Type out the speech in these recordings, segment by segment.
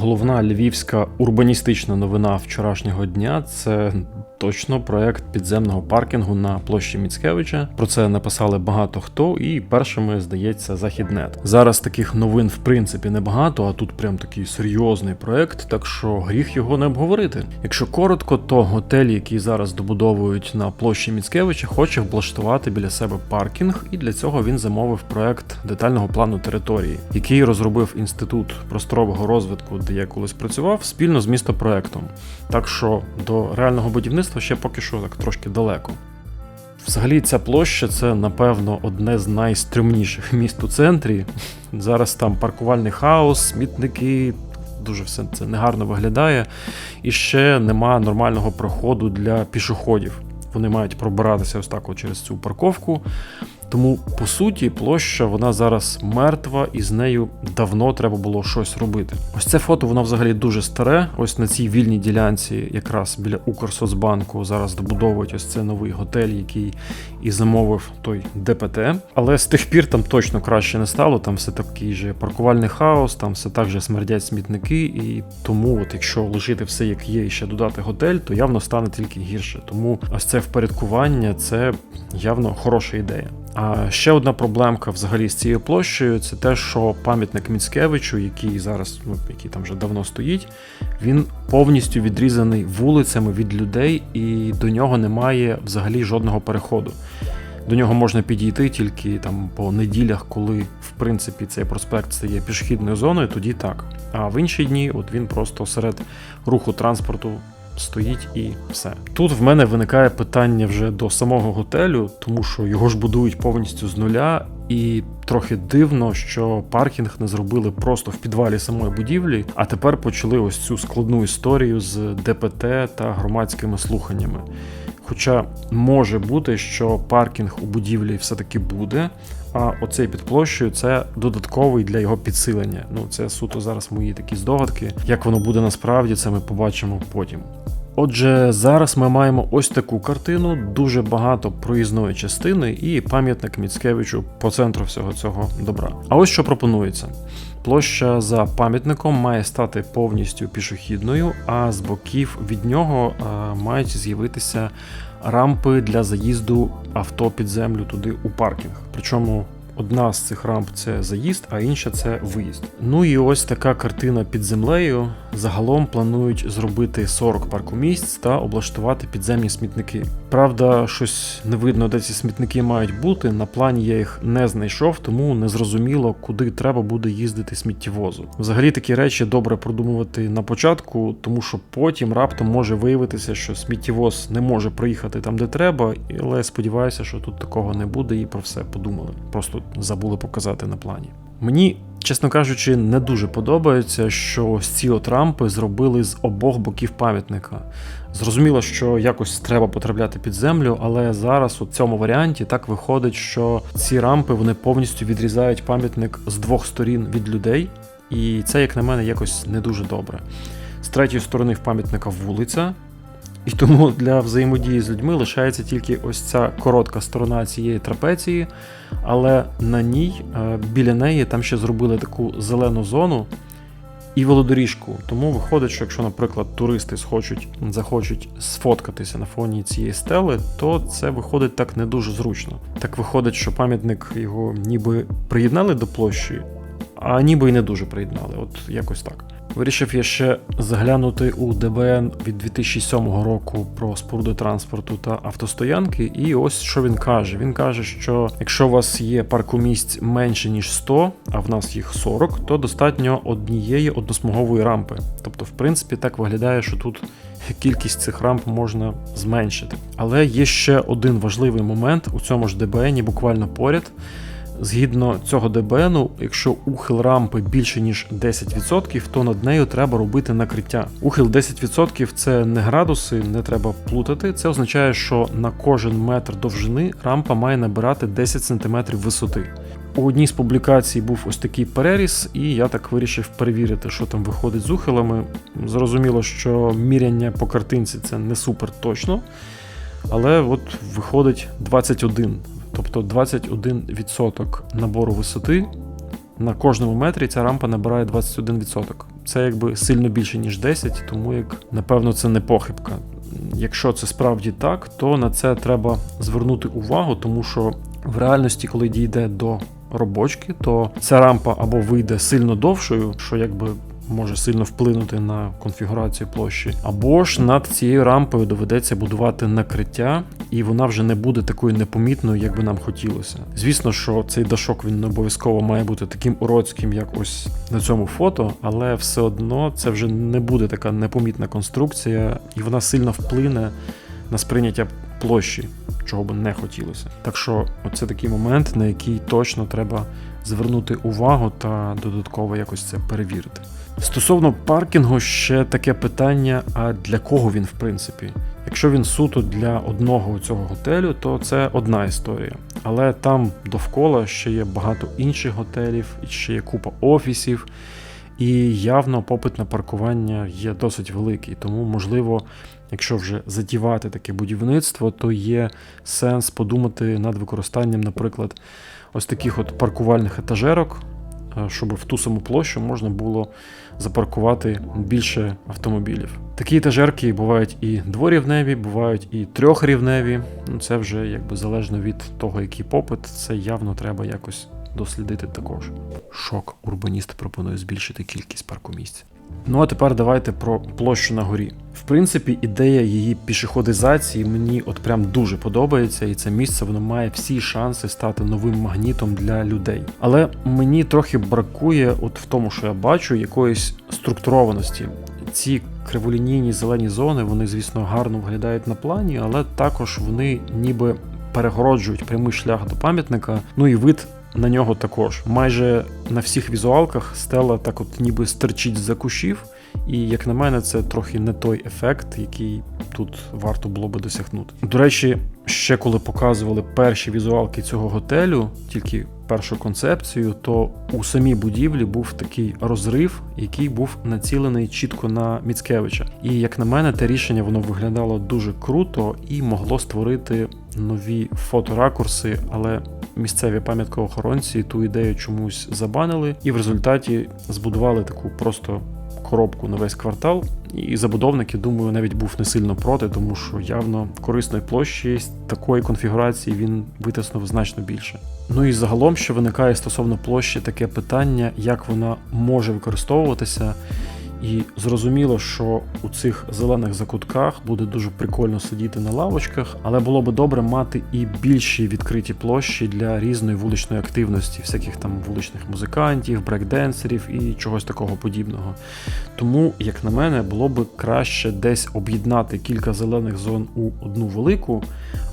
головна львівська урбаністична новина вчорашнього дня це точно проект підземного паркінгу на площі Міцкевича. Про це написали багато хто, і першими здається Західнет. Зараз таких новин в принципі небагато, а тут прям такий серйозний проект, так що гріх його не обговорити. Якщо коротко, то готель, який зараз добудовують на площі Міцкевича, хоче облаштувати біля себе паркінг, і для цього він замовив проект детального плану території, який розробив інститут просторового розвитку, де я колись працював, спільно з містопроектом. Так що до реального будівництва ще поки що так трошки далеко. Взагалі, ця площа це, напевно, одне з найстрімніших міст у центрі. Зараз там паркувальний хаос, смітники, дуже все це негарно виглядає. І ще нема нормального проходу для пішоходів. Вони мають пробиратися ось так через цю парковку. Тому, по суті, площа вона зараз мертва, і з нею давно треба було щось робити. Ось це фото, воно взагалі дуже старе. Ось на цій вільній ділянці, якраз біля Укрсоцбанку, зараз добудовують ось це новий готель, який і замовив той ДПТ. Але з тих пір там точно краще не стало. Там все такий же паркувальний хаос, там все так же смердять смітники, і тому, от якщо лишити все як є, і ще додати готель, то явно стане тільки гірше. Тому ось це впорядкування це явно хороша ідея. А ще одна проблемка взагалі з цією площею це те, що пам'ятник Міцкевичу, який зараз, ну який там вже давно стоїть, він повністю відрізаний вулицями від людей, і до нього немає взагалі жодного переходу. До нього можна підійти тільки там по неділях, коли в принципі цей проспект стає пішохідною зоною, тоді так. А в інші дні, от він просто серед руху транспорту стоїть і все. Тут в мене виникає питання вже до самого готелю, тому що його ж будують повністю з нуля, і трохи дивно, що паркінг не зробили просто в підвалі самої будівлі, а тепер почали ось цю складну історію з ДПТ та громадськими слуханнями. Хоча може бути, що паркінг у будівлі все-таки буде, а оцей під площею це додатковий для його підсилення. Ну це суто зараз мої такі здогадки. Як воно буде насправді, це ми побачимо потім. Отже, зараз ми маємо ось таку картину, дуже багато проїзної частини і пам'ятник Міцкевичу по центру всього цього добра. А ось що пропонується: площа за пам'ятником має стати повністю пішохідною, а з боків від нього мають з'явитися рампи для заїзду авто під землю туди у паркінг. Причому Одна з цих рамп це заїзд, а інша це виїзд. Ну і ось така картина під землею. Загалом планують зробити 40 паркомісць та облаштувати підземні смітники. Правда, щось не видно, де ці смітники мають бути. На плані я їх не знайшов, тому не зрозуміло, куди треба буде їздити сміттєвозу. Взагалі такі речі добре продумувати на початку, тому що потім раптом може виявитися, що сміттєвоз не може проїхати там, де треба, але сподіваюся, що тут такого не буде і про все подумали. Просто забули показати на плані. Мені, чесно кажучи, не дуже подобається, що ці от рампи зробили з обох боків пам'ятника. Зрозуміло, що якось треба потрапляти під землю, але зараз у цьому варіанті так виходить, що ці рампи вони повністю відрізають пам'ятник з двох сторін від людей, і це, як на мене, якось не дуже добре. З третьої сторони в пам'ятника вулиця. І тому для взаємодії з людьми лишається тільки ось ця коротка сторона цієї трапеції, але на ній, е, біля неї, там ще зробили таку зелену зону і велодоріжку. Тому виходить, що якщо, наприклад, туристи схочуть, захочуть сфоткатися на фоні цієї стели, то це виходить так не дуже зручно. Так виходить, що пам'ятник його ніби приєднали до площі, а ніби й не дуже приєднали. От якось так. Вирішив я ще заглянути у ДБН від 2007 року про споруди транспорту та автостоянки. І ось що він каже: він каже, що якщо у вас є паркомісць менше ніж 100, а в нас їх 40, то достатньо однієї односмугової рампи. Тобто, в принципі, так виглядає, що тут кількість цих рамп можна зменшити. Але є ще один важливий момент у цьому ж ДБНі, буквально поряд. Згідно цього ДБНу, якщо ухил рампи більше ніж 10%, то над нею треба робити накриття. Ухил 10% це не градуси, не треба плутати. Це означає, що на кожен метр довжини рампа має набирати 10 см висоти. У одній з публікацій був ось такий переріз, і я так вирішив перевірити, що там виходить з ухилами. Зрозуміло, що міряння по картинці це не супер точно, але от виходить 21 тобто 21% набору висоти. На кожному метрі ця рампа набирає 21%. це якби сильно більше, ніж 10, тому як напевно це не похибка. Якщо це справді так, то на це треба звернути увагу, тому що в реальності, коли дійде до робочки, то ця рампа або вийде сильно довшою, що якби може сильно вплинути на конфігурацію площі, або ж над цією рампою доведеться будувати накриття, і вона вже не буде такою непомітною, як би нам хотілося. Звісно, що цей дашок він не обов'язково має бути таким уродським, як ось на цьому фото, але все одно це вже не буде така непомітна конструкція, і вона сильно вплине на сприйняття площі, чого би не хотілося. Так що, оце такий момент, на який точно треба звернути увагу та додатково якось це перевірити. Стосовно паркінгу, ще таке питання: а для кого він в принципі? Якщо він суто для одного цього готелю, то це одна історія. Але там довкола ще є багато інших готелів, ще є купа офісів, і явно попит на паркування є досить великий. Тому, можливо, якщо вже затівати таке будівництво, то є сенс подумати над використанням, наприклад, ось таких от паркувальних етажерок, щоб в ту саму площу можна було запаркувати більше автомобілів. Такі етажерки бувають і дворівневі, бувають і трьохрівневі. Ну це вже якби залежно від того, який попит, це явно треба якось дослідити також. Шок, урбаніст пропонує збільшити кількість паркомісць. Ну а тепер давайте про площу на горі. В принципі, ідея її пішоходизації мені от прям дуже подобається, і це місце воно має всі шанси стати новим магнітом для людей. Але мені трохи бракує, от в тому, що я бачу, якоїсь структурованості. Ці криволінійні зелені зони, вони, звісно, гарно виглядають на плані, але також вони ніби перегороджують прямий шлях до пам'ятника. Ну і вид на нього також. Майже на всіх візуалках стела так от ніби стерчить з-за кущів, і як на мене, це трохи не той ефект, який тут варто було би досягнути. До речі, ще коли показували перші візуалки цього готелю, тільки першу концепцію, то у самій будівлі був такий розрив, який був націлений чітко на Міцкевича. І як на мене, те рішення воно виглядало дуже круто і могло створити нові фоторакурси, але місцеві пам'яткоохоронці ту ідею чомусь забанили, і в результаті збудували таку просто коробку на весь квартал. І забудовник, я думаю, навіть був не сильно проти, тому що явно корисної площі такої конфігурації він витиснув значно більше. Ну і загалом, що виникає стосовно площі, таке питання, як вона може використовуватися. І зрозуміло, що у цих зелених закутках буде дуже прикольно сидіти на лавочках, але було би добре мати і більші відкриті площі для різної вуличної активності, всяких там вуличних музикантів, брекденсерів і чогось такого подібного. Тому, як на мене, було би краще десь об'єднати кілька зелених зон у одну велику,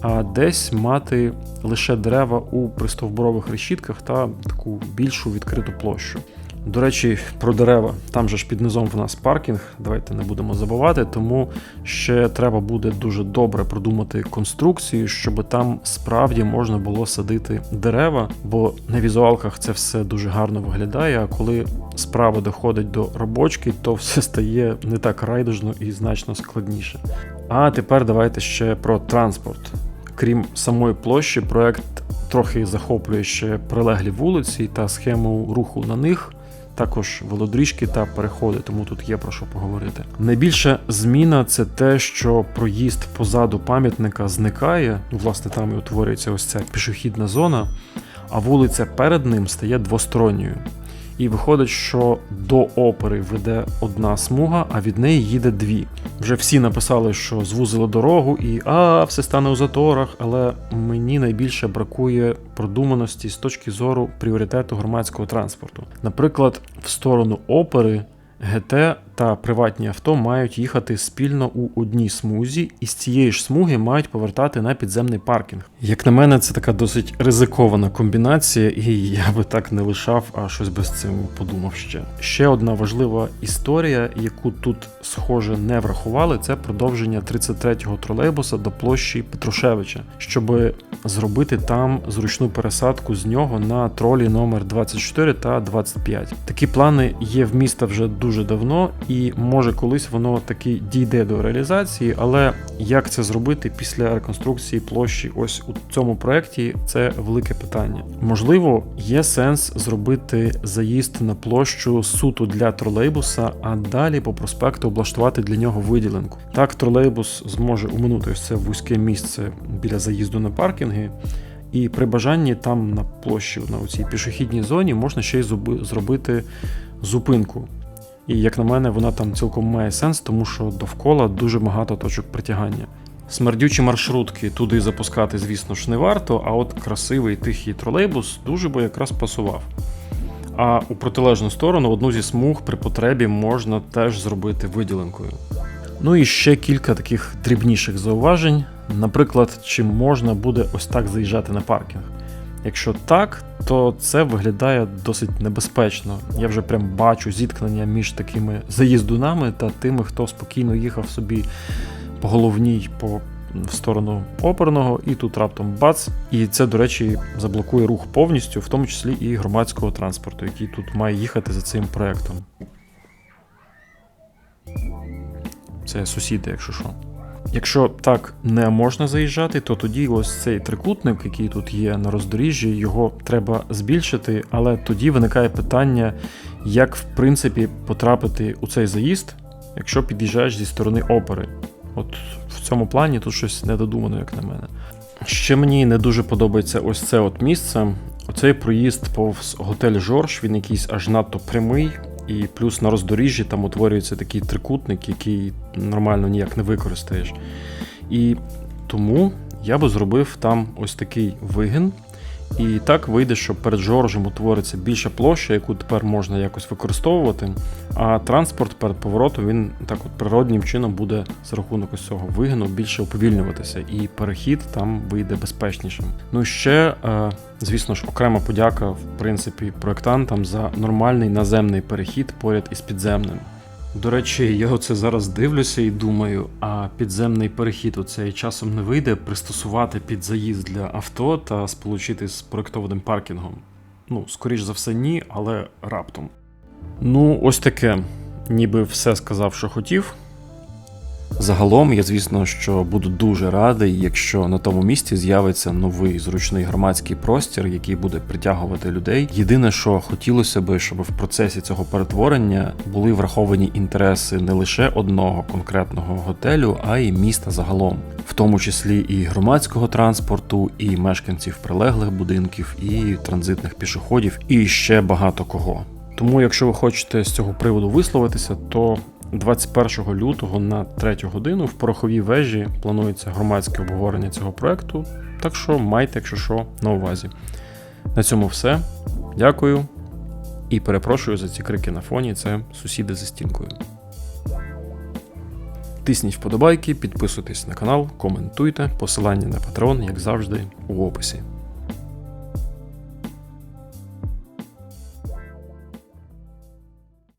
а десь мати лише дерева у пристовбурових решітках та таку більшу відкриту площу. До речі, про дерева. Там же ж під низом в нас паркінг, давайте не будемо забувати, тому ще треба буде дуже добре продумати конструкцію, щоб там справді можна було садити дерева, бо на візуалках це все дуже гарно виглядає. А коли справа доходить до робочки, то все стає не так райдужно і значно складніше. А тепер давайте ще про транспорт. Крім самої площі, проект трохи захоплює ще прилеглі вулиці та схему руху на них також велодріжки та переходи, тому тут є про що поговорити. Найбільша зміна це те, що проїзд позаду пам'ятника зникає. Ну, власне, там і утворюється ось ця пішохідна зона, а вулиця перед ним стає двосторонньою. І виходить, що до опери веде одна смуга, а від неї їде дві. Вже всі написали, що звузили дорогу і а, все стане у заторах. Але мені найбільше бракує продуманості з точки зору пріоритету громадського транспорту. Наприклад, в сторону опери ГТ та приватні авто мають їхати спільно у одній смузі, і з цієї ж смуги мають повертати на підземний паркінг. Як на мене, це така досить ризикована комбінація, і я би так не лишав, а щось би з цим подумав ще. Ще одна важлива історія, яку тут, схоже, не врахували, це продовження 33-го тролейбуса до площі Петрушевича, щоб зробити там зручну пересадку з нього на тролі номер 24 та 25. Такі плани є в міста вже дуже давно і може колись воно таки дійде до реалізації, але як це зробити після реконструкції площі ось у цьому проєкті, це велике питання. Можливо, є сенс зробити заїзд на площу суто для тролейбуса, а далі по проспекту облаштувати для нього виділенку. Так, тролейбус зможе уминути ось це вузьке місце біля заїзду на паркінги. І при бажанні там на площі на цій пішохідній зоні можна ще й зробити зупинку. І як на мене, вона там цілком має сенс, тому що довкола дуже багато точок притягання. Смердючі маршрутки туди запускати, звісно ж, не варто, а от красивий тихий тролейбус дуже би якраз пасував. А у протилежну сторону одну зі смуг при потребі можна теж зробити виділенкою. Ну і ще кілька таких дрібніших зауважень. Наприклад, чи можна буде ось так заїжджати на паркінг? Якщо так, то це виглядає досить небезпечно. Я вже прям бачу зіткнення між такими заїздунами та тими, хто спокійно їхав собі по головній по в сторону оперного, і тут раптом бац. І це, до речі, заблокує рух повністю, в тому числі і громадського транспорту, який тут має їхати за цим проектом. Це сусіди, якщо що. Якщо так не можна заїжджати, то тоді ось цей трикутник, який тут є на роздоріжжі, його треба збільшити, але тоді виникає питання, як в принципі потрапити у цей заїзд, якщо під'їжджаєш зі сторони опери. От в цьому плані тут щось недодумано, як на мене. Ще мені не дуже подобається ось це от місце. Оцей проїзд повз готель Жорж, він якийсь аж надто прямий, і плюс на роздоріжжі там утворюється такий трикутник, який нормально ніяк не використаєш. І тому я би зробив там ось такий вигін. І так вийде, що перед Жоржем утвориться більша площа, яку тепер можна якось використовувати. А транспорт перед поворотом він так от природнім чином буде за рахунок ось цього вигину більше уповільнюватися, і перехід там вийде безпечнішим. Ну ще, е, звісно ж, окрема подяка, в принципі, проектантам за нормальний наземний перехід поряд із підземним. До речі, я оце зараз дивлюся і думаю, а підземний перехід оцей часом не вийде пристосувати під заїзд для авто та сполучити з проектованим паркінгом. Ну, скоріш за все, ні, але раптом. Ну, ось таке. Ніби все сказав, що хотів. Загалом, я звісно, що буду дуже радий, якщо на тому місці з'явиться новий зручний громадський простір, який буде притягувати людей. Єдине, що хотілося би, щоб в процесі цього перетворення були враховані інтереси не лише одного конкретного готелю, а й міста загалом, в тому числі і громадського транспорту, і мешканців прилеглих будинків, і транзитних пішоходів, і ще багато кого. Тому, якщо ви хочете з цього приводу висловитися, то 21 лютого на 3 годину в пороховій вежі планується громадське обговорення цього проекту. Так що майте, якщо що, на увазі. На цьому все. Дякую і перепрошую за ці крики на фоні. Це сусіди за стінкою. Тисніть вподобайки, підписуйтесь на канал, коментуйте. Посилання на Patreon, як завжди, у описі.